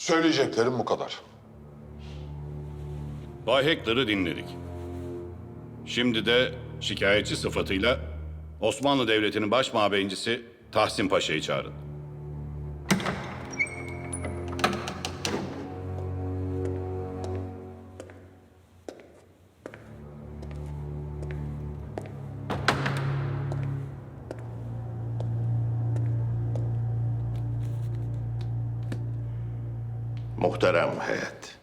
Söyleyeceklerim bu kadar. Bay Hector'ı dinledik. Şimdi de şikayetçi sıfatıyla Osmanlı Devleti'nin baş mabeyincisi Tahsin Paşa'yı çağırın. Muhterem heyet.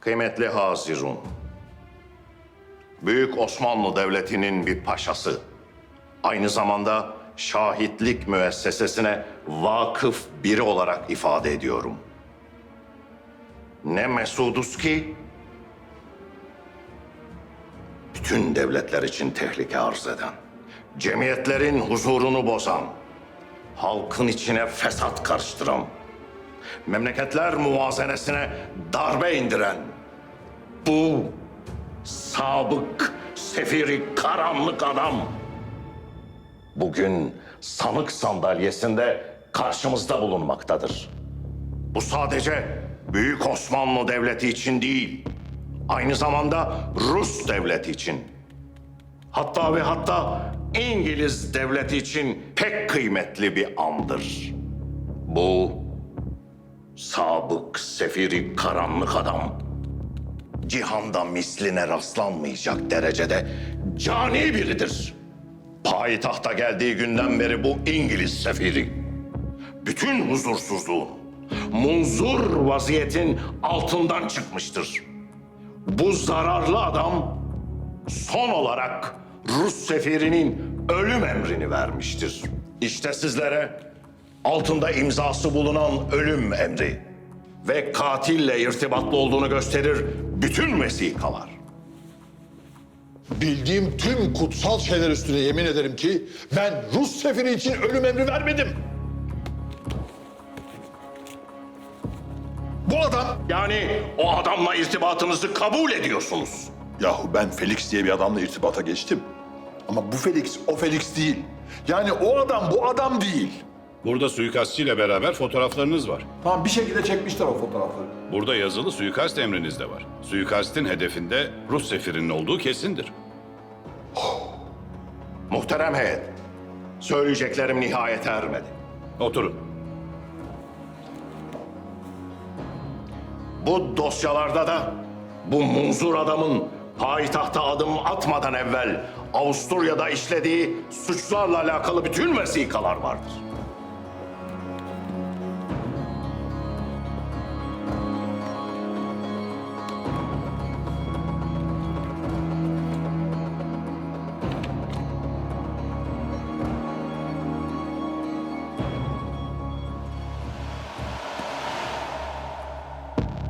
Kıymetli Hazirun. Büyük Osmanlı Devleti'nin bir paşası. Aynı zamanda şahitlik müessesesine vakıf biri olarak ifade ediyorum. Ne mesuduz ki bütün devletler için tehlike arz eden, cemiyetlerin huzurunu bozan, halkın içine fesat karıştıran, memleketler muvazenesine darbe indiren bu sabık sefiri karanlık adam bugün sanık sandalyesinde karşımızda bulunmaktadır. Bu sadece Büyük Osmanlı Devleti için değil, aynı zamanda Rus Devleti için. Hatta ve hatta İngiliz Devleti için pek kıymetli bir andır. Bu sabık sefiri karanlık adam cihanda misline rastlanmayacak derecede cani biridir. Payitahta geldiği günden beri bu İngiliz sefiri bütün huzursuzluğun, munzur vaziyetin altından çıkmıştır. Bu zararlı adam son olarak Rus sefirinin ölüm emrini vermiştir. İşte sizlere altında imzası bulunan ölüm emri ve katille irtibatlı olduğunu gösterir bütün vesikalar. Bildiğim tüm kutsal şeyler üstüne yemin ederim ki ben Rus sefiri için ölüm emri vermedim. Bu adam... Yani o adamla irtibatınızı kabul ediyorsunuz. Yahu ben Felix diye bir adamla irtibata geçtim. Ama bu Felix o Felix değil. Yani o adam bu adam değil. Burada suikastçı ile beraber fotoğraflarınız var. Tamam bir şekilde çekmişler o fotoğrafları. Burada yazılı suikast emriniz de var. Suikastin hedefinde Rus sefirinin olduğu kesindir. Muhterem heyet, söyleyeceklerim nihayete ermedi. Oturun. Bu dosyalarda da bu munzur adamın payitahta adım atmadan evvel Avusturya'da işlediği suçlarla alakalı bütün vesikalar vardır.